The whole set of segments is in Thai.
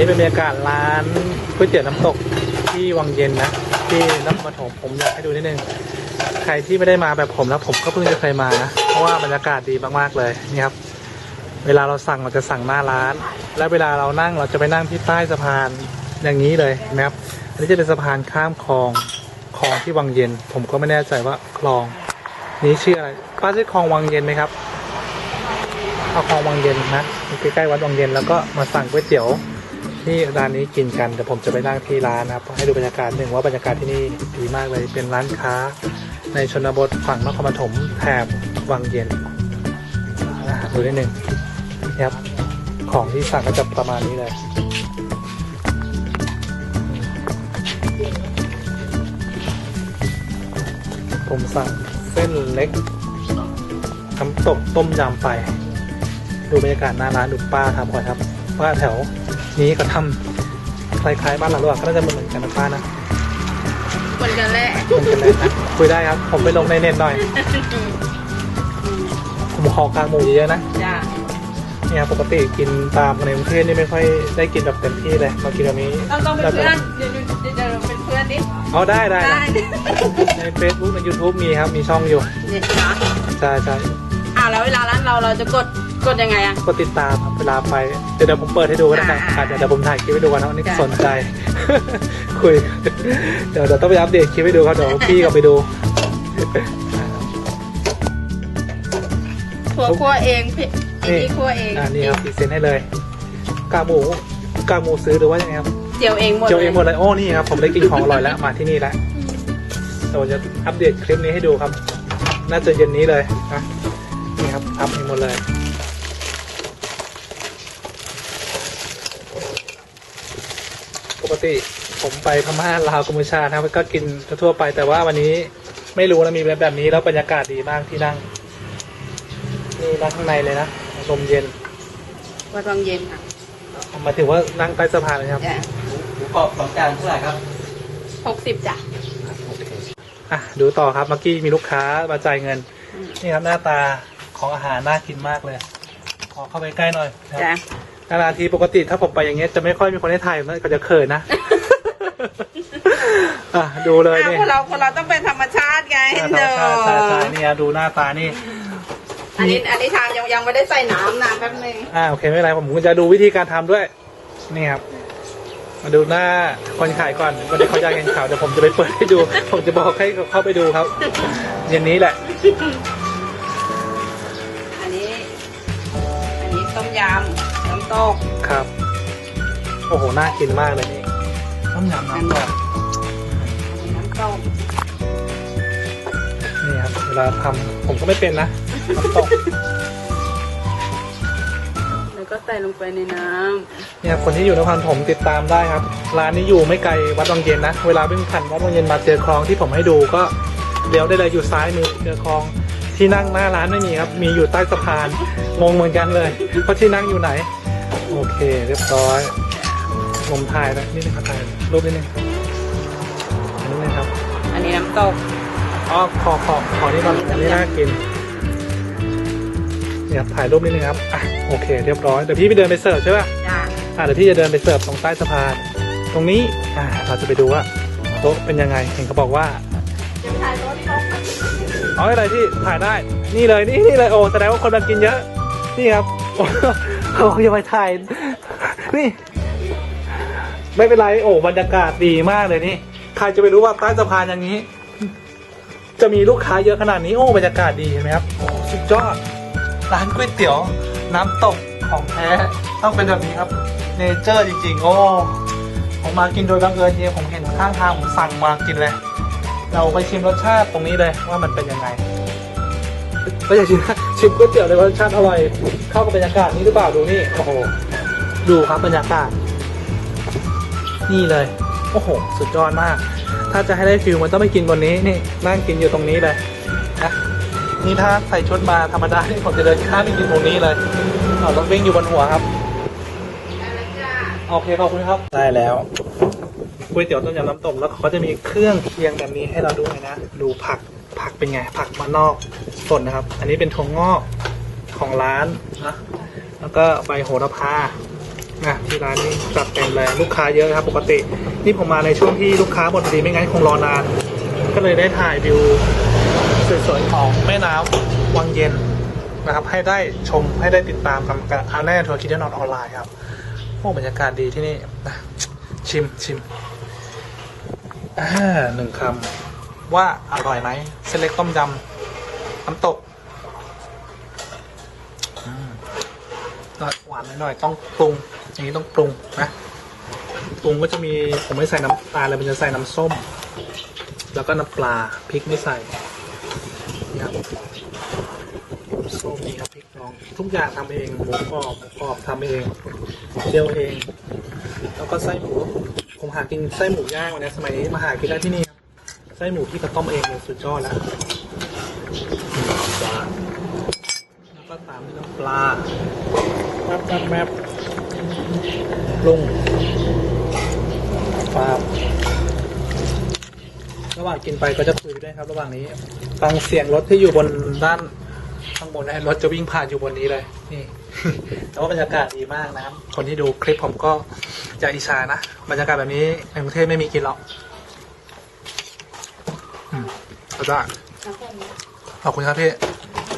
นี้เป็นบรรยากาศร้านก๋วยเตี๋ยวน้ำตกที่วังเย็นนะ ที่นครปฐมผมอยากให้ดูนิดนึง ใครที่ไม่ได้มาแบบผมแล้วผมก็เพิ่งจะเคยมานะ เพราะว่าบรรยากาศดีมากๆเลยนี่ครับ เวลาเราสั่งเราจะสั่งหน้าร้าน และเวลาเรานั่งเราจะไปนั่งที่ใต้สะพานอย่างนี้เลยนะครับ อันนี้จะเป็นสะพานข้ามคลองคลองที่วังเย็น ผมก็ไม่แน่ใจว่าคลอง นี้ชื่ออะไรป้าชื่อคลองวังเย็นไหมครับเอาคลองวังเย็นนะใกล้ๆวัดวังเย็นแล้วก็มาสั่งก๋วยเตี๋ยว ที่ร้านนี้กินกันเดี๋ยวผมจะไปนั่งที่ร้านนะครับ ให้ดูบรรยากาศหนึ่งว่าบรรยากาศที่นี่ดีมากเลยเป็นร้านค้า ในชนบทฝั่งนครปฐมแถบวังเย็นดูนิดนึงนี่ครับของที่สั่งก็จะประมาณนี้เลยผมสั่งเส้นเล็กน้ำตกต้มยำไป ดูบรรยากาศหน้าร้านดูป้าทำก่อนครับ ว่าแถวนี้เขาทำคล้ายๆบ้านเราหรือเปล่าก็น่าจะเหมือนกันนะป้านะเหมือนกันแหละเหมือนกันเลยนะคุยได้ครับ ผมไปลงในเน็ตหน่อย ผมขอกางหมูเยอะๆนะจ้าเนี่ยปกติกินตามในกรุงเทพนี่ไม่ค่อยได้กินแบบเต็มที่เลยมากินแบบนี้ต้องต้องเป็นเพื่อนเดี๋ยวเดี๋ยวเดี๋ยวเป็นเพื่อนดิเอาได้ได้ได้ใน Facebook ใน YouTube มีครับมีช่องอยู่เนี่ยนะใช่ใช่อ่าแล้วเวลาร้านเราเราจะกด กดยังไงอะก็ติดตามครับเวลาไปเดี๋ยวเดี๋ยวผมเปิดให้ดูก็ได้ครับอ่าอะเดี๋ยวเดี๋ยวผมถ่ายคลิปให้ดูกันนะวันนี้จ้ะสนใจ คุย เดี๋ยวเดี๋ยวต้องไปอัปเดตคลิปให้ดูครับเดี๋ยวพี่ก็ไปดู ถั่วคั่วเองพี่พี่คั่วเองอ่านี่ครับพรีเซนต์ให้เลย กากหมูกากหมูซื้อหรือว่ายังไงครับ เจียวเองหมดเจียวเองหมดเลยโอ้นี่ครับผมได้กินของอร่อยแล้วมาที่นี่แล้วเดี๋ยวจะอัปเดตคลิปนี้ให้ดูครับ น่าจะเย็นนี้เลยนะนี่ครับทำเองหมดเลย ปก ติผมไปพม่าลาวกัมพูชานะครับก็กินทั่วๆไปแต่ว่าวันนี้ไม่รู้นะมีแบบแบบนี้แล้วบรรยากาศดีมากที่นั่งนี่นั่งข้างในเลยนะลมเย็นวัดวังเย็นค่ะหมายถึงว่านั่งใต้สะพานเลยครับจ้ะหมูกรอบสองจานเท่าไหร่ครับหกสิบจ้ะอะดูต่อครับเมื่อกี้มีลูกค้ามาจ่ายเงินอืมนี่ครับหน้าตาของอาหารน่ากินมากเลย ขอเข้าไปใกล้หน่อยครับ จ้ะ นานๆทีปกติถ้าผมไปอย่างเงี้ยจะไม่ค่อยมีคนให้ถ่ายนะก็จะเขินนะ อะดูเลยอะนี่คนเราคนเราต้องเป็นธรรมชาติไงหน้าเด้ตาอใช่ใช่นี่อะดูหน้าตานี่อันนี้อันนี้ทานยังยังไม่ได้ใส่น้ำนะแป๊บนึงอ่าโอเคไม่เป็นไรผมก็จะดูวิธีการทำด้วย นี่ครับมาดูหน้าคนขายก่อนวันนี้เขาอยากเห็นข่าวเดี๋ยวผมจะไปเปิดให้ดู ผมจะบอกให้เขาเข้าไปดูครับเย็นนี้แหละ อันนี้ อันนี้ต้มยำน้ำ ตกครับ โอ้โห น่ากินมากเลยนี่ต้มยำน้ำตกอันนี้น้ำตกนี่ครับ เวลาทำผมก็ไม่เป็นนะ น้ำตก แล้วก็ใส่ลงไปในน้เนี่ยคนที่อยู่นครปฐมติดตามได้ครับ ร้านนี้อยู่ไม่ไกลวัดวังเย็นนะ เวลาวิ่งผ่านวัดวังเย็นมาเจอคลองที่ผมให้ดูก็เลี้ยวได้เลยอยู่ซ้ายมือเจอคลองที่นั่งหน้าร้านไม่มีครับ มีอยู่ใต้สะพาน งงเหมือนกันเลยเพราะที่นั่งอยู่ไหน โอเค เรียบร้อยผมถ่ายนะนี่นึงครับถ่ายรูปนิดนึงอันนี้นะครับำอันนี้น้ำตก อ๋อ ขอขอขอนี่ก่อนอันนี้น่ากินเนี่ยถ่ายรูปนิดนึงครับ อะ โอเค เรียบร้อย เดี๋ยวพี่ไปเดินไปเสิร์ฟใช่ป่ะจ้าอะเดี๋ยวพี่จะเดินไปเสิร์ฟตรงใต้สะพาน ตรงนี้ อ่าเราจะไปดูว่าโต๊ะเป็นยังไง เห็นเขาบอกว่าเดี๋ยวถ่ายรถตกเอาอะไรที่ถ่ายได้ นี่เลย นี่นี่เลย โอ้ แสดงว่าคนมากินเยอะ นี่ครับ โอ้เขาจะไปถ่าย นี่ ไม่เป็นไร โอ้บรรยากาศดีมากเลยนี่ ใครจะไปรู้ว่าใต้สะพานอย่างนี้ จะมีลูกค้าเยอะขนาดนี้ โอ้บรรยากาศดีเห็นไหมครับ โอ้สุดยอด ร้านก๋วยเตี๋ยว น้ำตกของแท้ต้องเป็นแบบนี้ครับ เนเจอร์จริง ๆ โอ้ผมมากินโดยบังเอิญทีผมเห็นข้างทางผมสั่งมากินเลย เราไปชิมรสชาติตรงนี้เลยว่ามันเป็นยังไงก็อยากชิม ชิมก๋วยเตี๋ยวเลยว่ารสชาติอร่อย เข้ากับบรรยากาศนี้หรือเปล่าดูนี่โอ้โหดูครับบรรยากาศ นี่เลยโอ้โหสุดยอดมาก ถ้าจะให้ได้ฟิลมันต้องไปกินบนนี้นี่นั่งกินอยู่ตรงนี้เลยนะนี่ถ้าใส่ชุดมาธรรมดาที่ผมจะเดินข้ามไปกินตรงนี้เลยเอาต้องวิ่งอยู่บนหัวครับโอเคขอบคุณครับได้แล้วก๋วยเตี๋ยวต้มยำน้ำตกแล้วเขาจะมีเครื่องเคียงแบบนี้ให้เราด้วยนะ ดูผักผั กเป็นไง ผักมานอกสดนะครับ อันนี้เป็นถั่วงอกของร้านนะแล้วก็ใบโหระพานะที่ร้านนี้จัดเต็มเลยลูกค้าเยอะครับ ปกติ นี่ผมมาในช่วงที่ลูกค้าหมดพอดีไม่งั้นคงรอนาน ก็เลยได้ถ่ายวิวสวยๆของแม่น้ำวังเย็นนะครับ ให้ได้ชมให้ได้ติดตามกับกับอาแน่ทัวร์คิดแน่นอนออนไลน์ครับโอ้บรรยากาศดีที่นี่นะชิมชิมอ่าหนึ่งคำ ว่าอร่อยไหมเส้นเล็กต้มยำน้ำตกอืมหวานหน่อยต้องปรุง อย่างนี้ต้องปรุงนะปรุงก็จะมีผมไม่ใส่น้ำตาลเลยมันจะใส่น้ำส้ม แล้วก็น้ำปลาพริกไม่ใส่นี่ครับส้มนี่ครับพริกน้องทุกอย่างทำเองหมูกรอบหมูกรอบทำเองเจียวเอง แล้วก็ไส้หมูผมหากินไส้หมูย่างวันนี้สมัยนี้มาหากินได้ที่นี่ ส้หมูที่กระต้มเองเลยสุดยอดแล้วปลาแล้วก็ตามด้วยน้ำปลาแมบแมบแมบปรุงปลาระหว่างกินไปก็จะคุยไปด้วยครับ ระหว่างนี้ ฟังเสียงรถที่อยู่บนด้านข้างบนนะรถจะวิ่งผ่านอยู่บนนี้เลย นี่แต่ว่าบรรยากาศดีมากนะครับ คนที่ดูคลิปผมก็จะอิจฉานะ บรรยากาศแบบนี้ในกรุงเทพไม่มีกินหรอกอืม ก็ได้น้ำแข็งเนี่ยขอบคุณครับพี่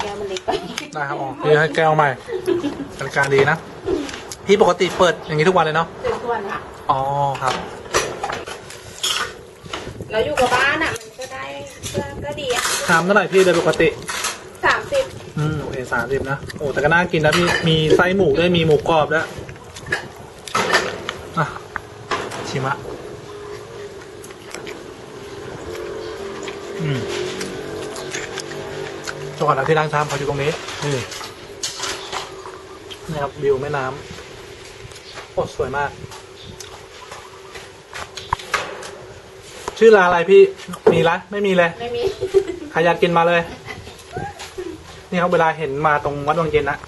แก้วมันเล็กไปได้ครับอ๋อพี่ให้แก้วใหม่บรรยากาศดีนะพี่ปกติเปิดอย่างนี้ทุกวันเลยเนาะเป็นส่วนค่ะอ๋อครับ เราอยู่กับบ้านอะ มันก็ได้ก็ก็ดีอะชามเท่าไหร่พี่โดยปกติสามสิบอืมโอเคสามสิบนะโอ้แต่ก็น่ากินนะพี่มีไส้หมูด้วยมีหมูกรอบด้วยอะชิมะ อืมเจ้าของร้านที่ร้านชามเขาอยู่ตรงนี้นี่นี่ครับวิวแม่น้ำโอ้สวยมาก ชื่อร้านอะไรพี่มีร้านไม่มีเลยไม่มีใครอยากกินมาเลย นี่ครับเวลาเห็นมาตรงวัดวังเย็นนะ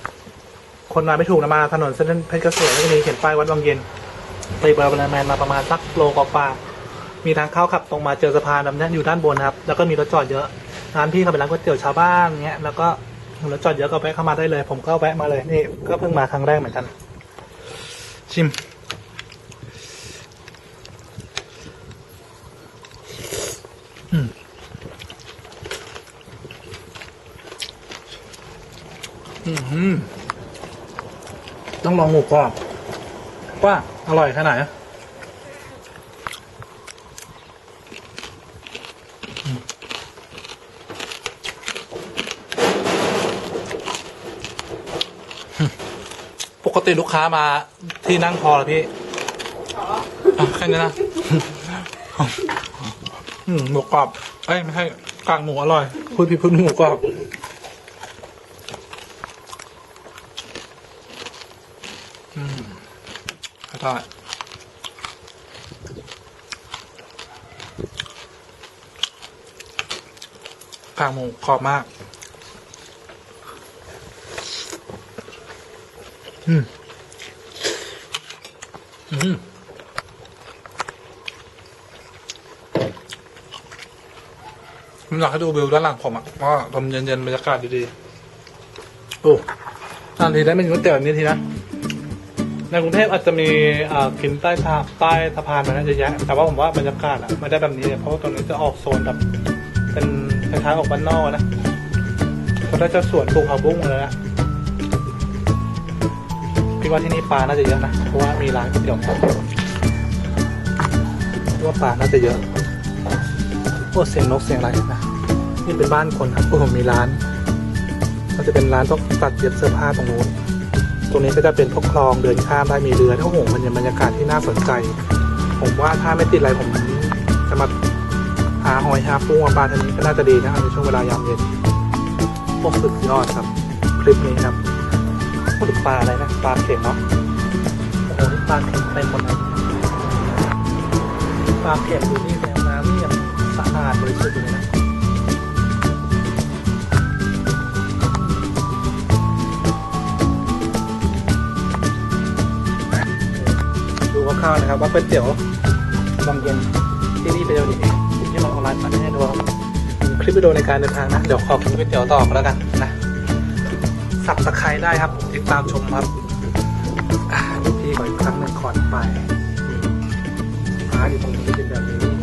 คนมาไม่ถูกนะมาถนนเส้นเพชรเกษมก็จะมีเขียนป้ายวัดวังเย็นตีเบอร์บรแมนมาประมาณสักโลกว่าๆ มีทางเข้าขับตรงมาเจอสะพานแบบนี้อยู่ด้านบนครับ แล้วก็มีรถจอดเยอะร้านพี่เขาเป็นร้านก๋วยเตี๋ยวชาวบ้านเงี้ยแล้วก็รถจอดเยอะก็แวะเข้ามาได้เลย ผมก็แวะมาเลยนี่ก็เพิ่งมาครั้งแรกเหมือนกัน ชิมอือือหือต้องลองหมูกรอบว่าอร่อยแค่ไหนอะอืมป กติลูกค้ามาที่นั่งพอเหรอพี่ขออะแค่นี้นะอืมหมูกรอบเอ้ยไม่ใช่กากหมูอร่อยพูดผิดพูดหมูกรอบอืมอร่อยกากหมูกรอบมาก อืมอืมผมอยากให้ดูวิวด้านหลังผมอะว่าลมเย็นๆบรรยากาศดีๆโอ้นานทีได้เป็นก๋วยเตี๋ยวแบบนี้ทีนะ ในกรุงเทพอาจจะมีกินใต้ทางใต้สะพานมานะเยอะแยะ แต่ว่าผมว่าบรรยากาศอะไม่ได้แบบนี้เลยเพราะว่าตรงนี้จะออกโซนแบบเป็นคล้ายๆออกบ้านนอกนะเขาได้จะสวนปลูกผักบุ้งเลยนะ พี่ว่าที่นี่ปลาน่าจะเยอะนะ เพราะว่ามีร้านก๋วยเตี๋ยวพี่ว่าปลาน่าจะเยอะโอ้เสียงนกเสียงอะไรนะ นี่เป็นบ้านคนครับโอ้ผมมีร้าน มันจะเป็นร้านพวกตัดเย็บเสื้อผ้าตรงนู้น ตรงนี้ก็จะเป็นพวกคลองเดินข้ามได้มีเรือโอ้โหมันเป็นบรรยากาศที่น่าสนใจ ผมว่าถ้าไม่ติดอะไรผมจะมาหาหอยหาปูมาปลาทางนี้ก็น่าจะดีนะในช่วงเวลายามเย็นโอ้สุดยอดครับ คลิปนี้ครับ พูดถึงปลาอะไรนะปลาเข็มเนาะโอ้โหนี่ปลาเข็มเต็มหมดเลยปลาเข็มดูนี่แนวน้ำนี่ยังสะอาดบริสุทธิ์อยู่เลยนะดูคร่าวๆนะครับ ว่าก๋วยเตี๋ยวบางเย็นที่นี่เป็นยังไงที่มาออนไลน์มาให้ดูครับคลิปวิดีโอในการเดินทางนะ เดี๋ยวขอกินก๋วยเตี๋ยวต่อแล้วกันนะ สับสไครได้ครับ ติดตามชมครับพี่ขออีกครั้งหนึ่งขอนไปนี่ฟ้าอยู่ตรงนี้เป็นแบบนี้